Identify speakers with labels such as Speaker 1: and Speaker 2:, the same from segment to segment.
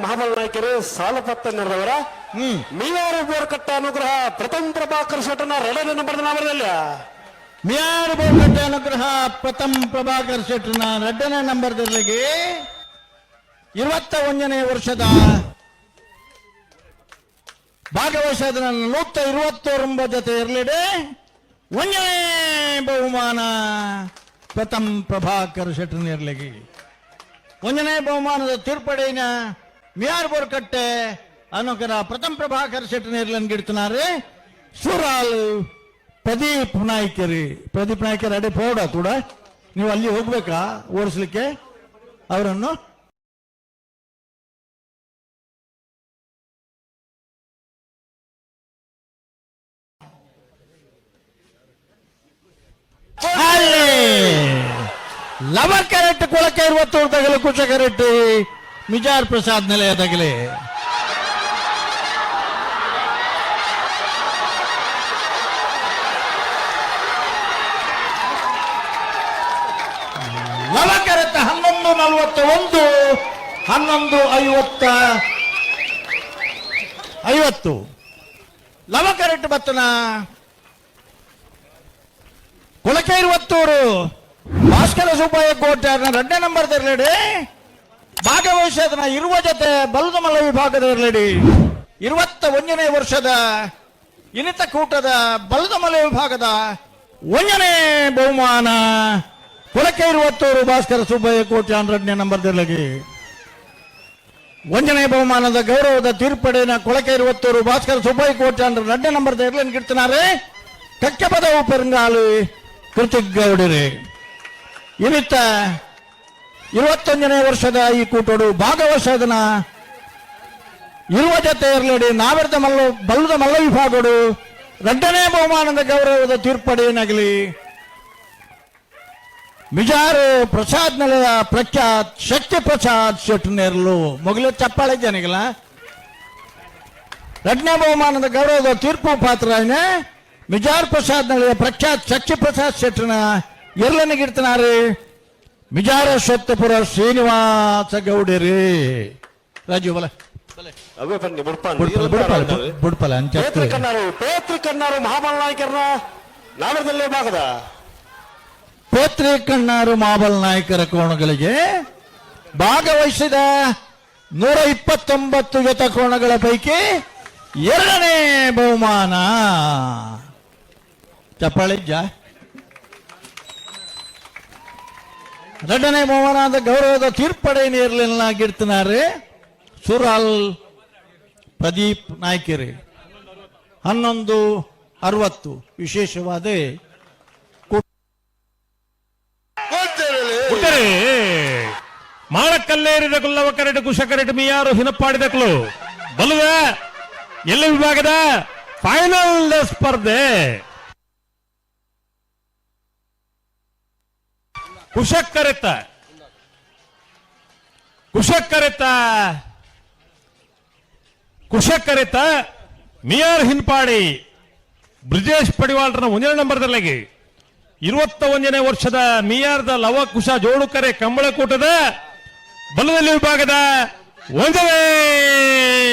Speaker 1: ಮಹಾಬಲ ನಾಯಕರು ಸಾಲಪತ್ತ ನಡೆದವರ
Speaker 2: ಹ್ಮ್.
Speaker 1: ಮೀನಾರು ಬೋರ್ಕಟ್ಟ ಅನುಗ್ರಹ ಪ್ರಥಮ ಪ್ರಭಾಕರ್ ಶೆಟ್ಟನ ರಡನೆ ನಂಬರ್ ನಾಮದಲ್ಲಿ.
Speaker 2: ಮಿಯಾರು ಬೋರ್ಕಟ್ಟೆ ಅನುಗ್ರಹ ಪ್ರಥಮ ಪ್ರಭಾಕರ್ ಶೆಟ್ಟನ ಎರಡನೇ ನಂಬರ್ದಲ್ಲಿಗೆ ಇರುವತ್ತ ಒಂದನೇ ವರ್ಷದ ಭಾಗವಹಿಸಿದ ನೂತ ಇರುವತ್ತೊಂಬತ್ತು ಜೊತೆ ಇರಲಿದೆ. ಒಂದನೇ ಬಹುಮಾನ ಪ್ರಥಮ ಪ್ರಭಾಕರ್ ಶೆಟ್ಟನ ಇರಲಿಗೆ ಒಂದನೇ ಬಹುಮಾನದ ತೀರ್ಪಡೆಯ ಮಿಯಾರ್ ಬೋರ್ಕಟ್ಟೆ ಅನ್ನೋಕರ ಪ್ರಥಮ ಪ್ರಭಾಕರ್ ಶೆಟ್ಟಿ ನೀರ್ಲನ್ ಗಿಡ್ತಾರೆ ಸೂರಾಲ್ ಪ್ರದೀಪ್ ನಾಯ್ಕರಿ. ಪ್ರದೀಪ್ ನಾಯ್ಕರ್ ಅಡೆ ಪೌಡ ಕೂಡ. ನೀವು ಅಲ್ಲಿ ಹೋಗ್ಬೇಕಾ? ಓಡಿಸ್ಲಿಕ್ಕೆ? ಅವರನ್ನು ಅಲ್ಲಿ ಲವ ಕ್ಯಾರೆಟ್ ಕೊಳಕೆ ಇರುವತ್ತು ತಗಲು ಕುಶ ಕ್ಯಾರೆಟ್ ಮಿಜಾರ್ ಪ್ರಸಾದ್ ನಿಲಯ ತಗಲಿ. ಲವ ಕ್ಯಾರೆಟ್ ಹನ್ನೊಂದು ನಲವತ್ತ ಒಂದು, ಹನ್ನೊಂದು ಐವತ್ತ ಐವತ್ತು. ಲವ ಕ್ಯಾರೆಟ್ ಬತ್ತನ? ಕೊಳಕೆ ಇರುವತ್ತೂರು ಭಾಸ್ಕರ ಸುಬ್ಬಯ್ಯ ಕೋಟ್ಯಾರ್ನ ಎರಡನೇ ನಂಬರ್ ಇರಲೇಡಿ ಭಾಗವಹಿಸೋದನ್ನ ಇರುವ ಜೊತೆ ಬಲದ ಮಲ್ಲ ವಿಭಾಗದ ಇರಲೇಡಿ ಇರುವತ್ತ ಒಂದನೇ ವರ್ಷದ ಇನಿತ ಕೂಟದ ಬಲದ ಮಲ್ಲ ವಿಭಾಗದ ಒಂದನೇ ಬಹುಮಾನ ಕೊಳಕೆ ಇರುವತ್ತೂರು ಭಾಸ್ಕರ ಸುಬ್ಬಯ್ಯ ಕೋಟ್ಯಾನ್ ಎರಡನೇ ನಂಬರ್ ಇರಲಿ ಒಂದನೇ ಬಹುಮಾನದ ಗೌರವದ ತೀರ್ಪಡೆಯ ಕೊಳಕೆ ಇರುವತ್ತೂರು ಭಾಸ್ಕರ ಸುಬ್ಬಯ್ಯ ಕೋಟ್ಯಾನ್ ಎರಡನೇ ನಂಬರ್ ಇರ್ಲನ್ ಗಿಡ್ತಿನಾರೆ ಕಕ್ಕೆ ಪದವು ಪೆರಂಗಾಲು ಕೃತಿಕ್ ಇನಿತ್ತ ಇವತ್ತೊಂದನೇ ವರ್ಷದ ಈ ಕೂಟೋಡು ಭಾಗವಹಿಸೋದನ್ನ ಇರುವ ಜೊತೆ ಇರಲೇಡಿ ನಾವೆರ್ದ ಮಲ್ಲ ಬಲ್ಲದ ಮಲ್ಲ ವಿಭಾಗಡು ಎರಡನೇ ಬಹುಮಾನದ ಗೌರವದ ತೀರ್ಪಡೆಯನ್ನಾಗಲಿ. ಮಿಜಾರು ಪ್ರಸಾದ್ ನೆಲೆಯ ಪ್ರಖ್ಯಾತ್ ಶಕ್ತಿ ಪ್ರಸಾದ್ ಶೆಟ್ಟು ನೇರ್ಲು ಮೊಗಲು ಚಪ್ಪಾಳೆ ಜನಗಳ ಎರಡನೇ ಬಹುಮಾನದ ಗೌರವದ ತೀರ್ಪು ಪಾತ್ರ ಏನೇ? ಮಿಜಾರ್ ಪ್ರಸಾದ್ ನೆಲೆಯ ಪ್ರಖ್ಯಾತ್ ಶಕ್ತಿ ಪ್ರಸಾದ್ ಶೆಟ್ಟನ ಎರಲನಿಗಿಡ್ತನಾರಿ ಮಿಜಾರ ಸ್ವತ್ತಪುರ ಶ್ರೀನಿವಾಸ ಗೌಡರಿ. ರಾಜು ಬಲ.
Speaker 1: ಅವೇ ಬನ್ನಿ
Speaker 2: ಬುಡ್ಪಲ. ಬುಡ್ಪಲ ಅಂತ ಅಂಚೆ
Speaker 1: ಪೇತೃ ಕನ್ನಾರು ಪೇತೃ ಕನ್ನಾರು ಮಹಾಬಲ ನಾಯಕರನ್ನ ಭಾಗದ.
Speaker 2: ಪೇತ್ರಿ ಕಣ್ಣಾರು ಮಹಾಬಲ ನಾಯಕರ ಕೋಣಗಳಿಗೆ ಭಾಗವಹಿಸಿದ ನೂರ ಇಪ್ಪತ್ತೊಂಬತ್ತು ಜೊತೆ ಕೋಣಗಳ ಪೈಕಿ ಎರಡನೇ ಬಹುಮಾನ. ಚಪ್ಪಾಳಿಜ್ಜ ಎರಡನೇ ಮೋಹನಾದ ಗೌರವದ ತೀರ್ಪಡೆ ಗಿಡ್ತಿನಾರೆ ಸುರಾಲ್ ಪ್ರದೀಪ್ ನಾಯ್ಕೆರೆ. ಹನ್ನೊಂದು ಅರವತ್ತು ವಿಶೇಷವಾದ
Speaker 3: ಮಾಡಕ್ಕಲ್ಲೇರಿದ ಮಾಳಕಲ್ಲೇರಿದ ಕುಲ್ಲವ ಕರೆಡು ಕುಶ ಕರಡು ಮಿಯಾರು ಹಿನಪ್ಪಾಡಿದಕ್ಲು ಬಲುವ ಎಲ್ಲ ವಿಭಾಗದ? ಫೈನಲ್ ಸ್ಪರ್ಧೆ. ಕುಶಕ್ಕರೆತ. ಕುಶಕ್ ಕರೆತ ಮಿಯಾರ್ ಹಿನ್ಪಾಡಿ ಬ್ರಿಜೇಶ್ ಪಡಿವಾಳ್ರನ ಒಂದನೇ ನಂಬರ್ದಲ್ಲಿ ಇರುವತ್ತ ಒಂದನೇ ವರ್ಷದ ಮಿಯಾರ್ದ ಲವ ಕುಶ ಜೋಡುಕರೆ ಕಂಬಳಕೂಟದ ಬಲದಲ್ಲಿ ವಿಭಾಗದ ಒಂದನೇ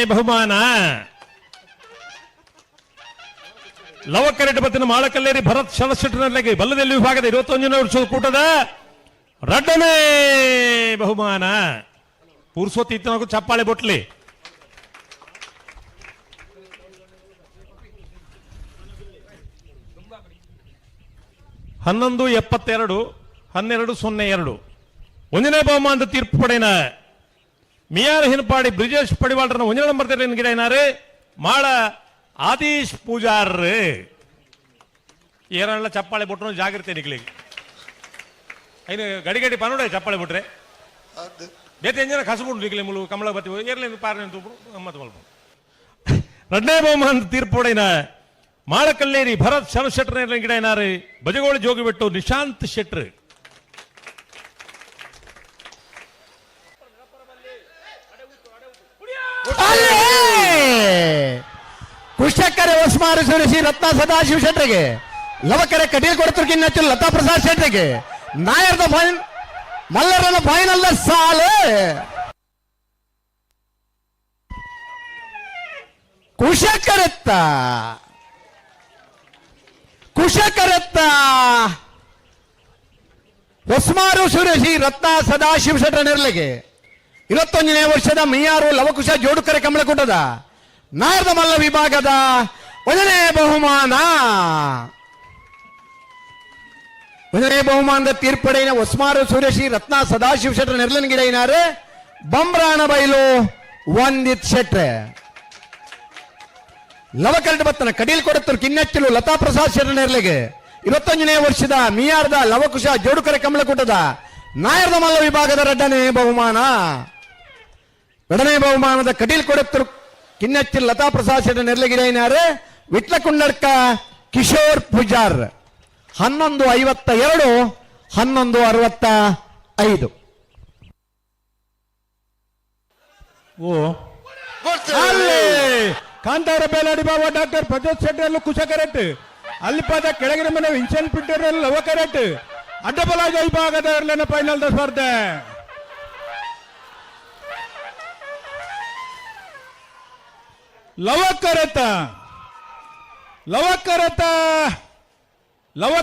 Speaker 3: ಬಹುಮಾನ. ಲವ ಕರೆಟ್ ಬತ್ತಿನ ಮಾಳಕಲ್ಲೇರಿ ಭರತ್ ಶಲಶೆಟ್ಟನಲ್ಲಿ ಬಲ್ಲದಲ್ಲಿ ವಿಭಾಗದ ಇರುವತ್ತೊಂದನೇ ವರ್ಷದ ಕೂಟದ ರಡ್ಡನೇ ಬಹುಮಾನ. ಇತ್ತನಗೂ ಚಪ್ಪಾಳೆ ಬೊಟ್ಲಿ. ಹನ್ನೊಂದು ಎಪ್ಪತ್ತೆರಡು, ಹನ್ನೆರಡು ಸೊನ್ನೆ ಎರಡು. ಒಂದನೇ ಬಹುಮಾನದ ತೀರ್ಪು ಪಡೆಯನ ಮಿಯಾರ್ ಹಿನಪಾಡಿ ಬ್ರಿಜೇಶ್ ಪಡಿವಾಳ್ರನ್ನ ಒಂದನೇ ನಂಬರ್ ಗಿಡ ಏನಾರೆ? ಮಾಳ ಆದೀಶ್ ಪೂಜಾರ್. ಏರಲ್ಲ ಚಪ್ಪಾಳೆ ಬಿಟ್ರು ಜಾಗ್ರತೆ ನಿಕ್ಲಿಗೆ ಐನು ಗಡಿ ಗಡಿ ಪನೋಡ ಚಪ್ಪಾಳೆ ಬಿಟ್ರೆ. ಬೇತೆ ಎಂಜನ ಕಸಬಿಟ್ಟು ನಿಕ್ಲಿ ಮುಳು ಕಮಲ ಬತ್ತಿ ಏರ್ಲಿ ತೂಪು ಮತ್ತೆ ಮಲ್ಪ ಎರಡನೇ ಬಹುಮಾನದ ತೀರ್ಪುಡೈನ ಮಾಳಕಲ್ಲೇರಿ ಭರತ್ ಶರತ್ ಶೆಟ್ರ ಗಿಡ ಏನಾರು ಬಜಗೋಳಿ ಜೋಗಿ ಬಿಟ್ಟು ನಿಶಾಂತ್ ಶೆಟ್ರ್
Speaker 2: ಕುಶಕ್ಕರೆ ಒಸ್ಮಾರು ಸುರಿಸಿ ರತ್ನ ಸದಾಶಿವ ಶೆಟ್ಟರಿಗೆ. ಲವಕರೆ ಕಟೀಲ್ ಕೊಡ್ತಿರ್ಕಿನ್ನ ಲತಾ ಪ್ರಸಾದ್ ನಾಯರ್ದ ಫೈನ್ ಮಲ್ಲರನ மல்லர் பயன் அல்ல
Speaker 4: ಕುಶಕರತ್ತ. ಕುಶಕರತ್ತ. ಹೊಸ್ಮಾರು ಸುರೇಶಿ, ರತ್ನ ಸದಾ ಶಿವಶಟ ನೆರಳಿಗೆ. ಇವತ್ತೊಂದನೇ ವರ್ಷದ ಮೀಯಾರು ಲವಕುಶ ಜೋಡುಕರೆ ಕಮಲಕೂಟದ. ನಾಯರ್ದ ಮಲ್ಲ ವಿಭಾಗದ ಒಂದನೇ ಬಹುಮಾನ. ಒಂದನೇ ಬಹುಮಾನದ ತೀರ್ಪಡೆಯ ಒಸ್ಮಾರು ಸುರೇಶಿ ರತ್ನ ಸದಾಶಿವ ಶೆಟ್ಟರ್ ನೆರಳಿನ ಗಿಡ ಏನಾರೆ? ಬಂಬ್ರಾಣ ಬೈಲು, ವಂದಿತ್ ಶೆಟ್ರೆ. ಲವಕರ್ಡ್ ಬತ್ತನ ಕಡೀಲ್ ಕೊಡುತ್ತರು ಕಿನ್ನೆಚ್ಚಲು ಲತಾ ಪ್ರಸಾದ್ ಶೆಟ್ಟರ ನೆರಲಿಗೆ. ಇವತ್ತೊಂದನೇ ವರ್ಷದ ಮಿಯಾರ್ದ ಲವಕುಶ ಜೋಡುಕರೆ ಕಮಲಕೂಟದ ನಾಯರ್ದ ಮಲ್ಲ ವಿಭಾಗದ ಎರಡನೇ ಬಹುಮಾನ. ಎರಡನೇ ಬಹುಮಾನದ ಕಡೀಲ್ ಕೊಡುತ್ತರು ಕಿನ್ನಚ್ಚಲು ಲತಾ ಪ್ರಸಾದ್ ಶೆಟ್ಟರ ನೆರಳಿಗೆ ಏನಾರೆ? ವಿಟ್ಲ ಕುಂಡರ್ಕ ಕಿಶೋರ್ ಪೂಜಾರ್. ಹನ್ನೊಂದು ಐವತ್ತ ಎರಡು, ಹನ್ನೊಂದು ಅರವತ್ತ ಐದು.
Speaker 5: ಓ. ಕಾಂತಾರ ಬೇಲಾಡಿ ಬಾಬಾ ಡಾಕ್ಟರ್ ಪ್ರಜೋತ್ ಶೆಟ್ಟಿ ಅಲ್ಲೂ ಕುಶ ಕರೆಟ್. ಅಲ್ಲಿ ಪಾದ ಕೆಳಗಿನ ಮನೆ ವಿನ್ಸೆಂಟ್ ಬಿಟ್ಟಿರಲ್ಲ ಲವ ಕರೆಕ್ಟ್ ಅಡ್ಡಬಲಾಜ ವಿಭಾಗದ ಇರಲಿನ ಫೈನಲ್ ಸ್ಪರ್ಧೆ. ಲವ ಕರೆತ. ಲವ ಕರೆತ. ಲವ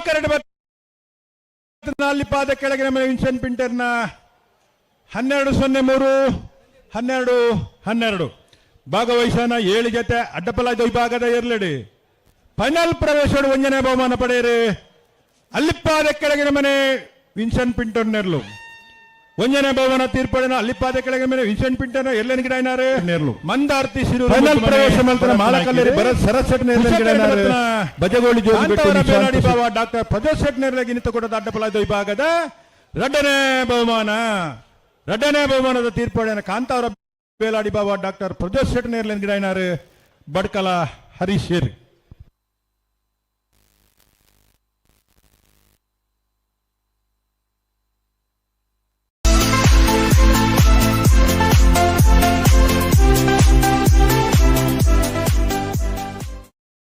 Speaker 5: ಅಲ್ಲಿ ಪಾದ ಕೆಳಗಿನ ವಿನ್ಸೆಂಟ್ ಪಿಂಟರ್ನ ಹನ್ನೆರಡು ಸೊನ್ನೆ ಮೂರು, ಹನ್ನೆರಡು ಹನ್ನೆರಡು. ಭಾಗವಹಿಸನ ಏಳು ಜೊತೆ ಅಡ್ಡಪಲಾದ ವಿಭಾಗದ ಎರಲೆಡಿ. ಫೈನಲ್ ಪ್ರವೇಶಡು ಒಂದನೇ ಬಹುಮಾನ ಪಡೆಯಿರಿ. ಅಲ್ಲಿಪ್ಪಾದ ಕೆಳಗಿನ ಮನೆ ವಿನ್ಸನ್ ಪಿಂಟರ್ ನೆರ್ಲು. ಒಂದನೇ ಭವನ ತೀರ್ಪಡಿನ ಅಲ್ಲಿಪ್ಪಾದ ಕೆಳಗೆ ಮೇಲೆ ವಿನ್ಸೆಂಟ್ ಪಿಂಟನ ಎಲ್ಲೆನ ಗಿಡ ಏನಾರು ಮಂದಾರ್ತಿ ಸಿರು ಫೈನಲ್ ಪ್ರವೇಶ ಭರತ್ ಸರಸ್ವತಿ ನೆರ್ಲ ಬಜಗೋಳಿ ಜೋಗಿ ಬಾವ ಡಾಕ್ಟರ್ ಪ್ರಜೋತ್ ಶೆಟ್ ನೆರ್ಲಗಿ ಕೂಡ ಕೊಡದ ಅಡ್ಡಪಲಾದ ವಿಭಾಗದ ರಡ್ಡನೇ ಬಹುಮಾನ. ರಡ್ಡನೇ ಬಹುಮಾನದ ತೀರ್ಪಡಿನ ಕಾಂತಾವರ ಬೇಲಾಡಿ ಬಾಬಾ ಡಾಕ್ಟರ್ ಪ್ರಜೋತ್ ಶೆಟ್ ನೇರ್ಲೆನ್ ಗಿಡ ಏನಾರು ಬಡ್ಕಲ ಹರೀಶ್ ಶೇರ್